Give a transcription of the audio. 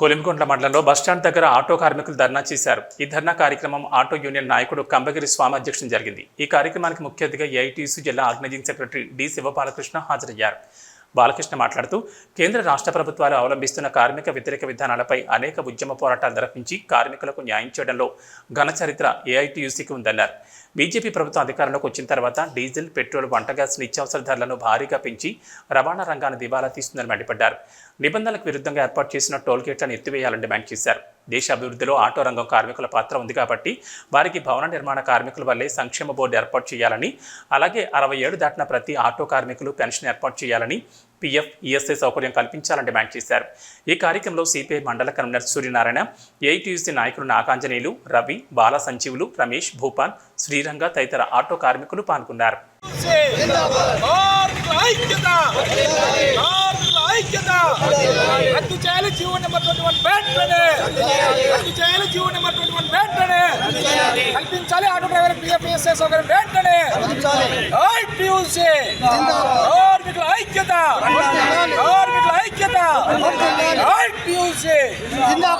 కొలిమిగుండ్ల మండలంలో బస్టాండ్ దగ్గర ఆటో కార్మికులు ధర్నా చేశారు. ఈ ధర్నా కార్యక్రమం ఆటో యూనియన్ నాయకుడు కంబగిరి స్వామి అధ్యక్షుడు జరిగింది. ఈ కార్యక్రమానికి ముఖ్య అతిథిగా ఏఐటీసీ జిల్లా ఆర్గనైజింగ్ సెక్రటరీ డి శివబాలకృష్ణ హాజరయ్యారు. బాలకృష్ణ మాట్లాడుతూ కేంద్ర రాష్ట్ర ప్రభుత్వాలు అవలంబిస్తున్న కార్మిక వ్యతిరేక విధానాలపై అనేక ఉద్యమ పోరాటాలు నిర్వహించి కార్మికులకు న్యాయం చేయడంలో ఘన చరిత్ర ఏఐటీయూసీకి ఉందన్నారు. బీజేపీ ప్రభుత్వం అధికారంలోకి వచ్చిన తర్వాత డీజిల్ పెట్రోల్ వంట గ్యాస్ నిత్యావసర ధరలను భారీగా పెంచి రవాణా రంగాన్ని దివాలా తీస్తుందని మండిపడ్డారు. నిబంధనలకు విరుద్ధంగా ఏర్పాటు చేసిన టోల్ గేట్లను ఎత్తివేయాలని డిమాండ్ చేశారు. దేశ అభివృద్ధిలో ఆటో రంగం కార్మికుల పాత్ర ఉంది కాబట్టి వారికి భవన నిర్మాణ కార్మికుల వల్లే సంక్షేమ బోర్డు ఏర్పాటు చేయాలని అలాగే అరవై ఏడు దాటిన ప్రతి ఆటో కార్మికులు పెన్షన్ ఏర్పాటు చేయాలని పీఎఫ్ ఈఎస్ఐ సౌకర్యం కల్పించాలని డిమాండ్ చేశారు. ఈ కార్యక్రమంలో సిపిఐ మండల కన్వీనర్ సూర్యనారాయణ ఏఐటీయూసీ నాయకులు నాగాంజనేయులు రవి బాల సంజీవులు రమేష్ భూపాన్ శ్రీరంగ తదితర ఆటో కార్మికులు పాల్గొన్నారు. రద్దు చేయాలి జీవో నెంబర్ ట్వంటీ వన్ వెంటనే! రద్దు చేయాలి జీవో నెంబర్ ట్వంటీ వన్ వెంటనే కల్పించాలి. ఆటో డ్రైవర్ పిఎఫ్ఎస్ఏ సౌకర్యం వెంటనే ఐటీయూసీ కార్మికుల ఐక్యత కార్మికుల ఐక్యత ఐటీయూసీ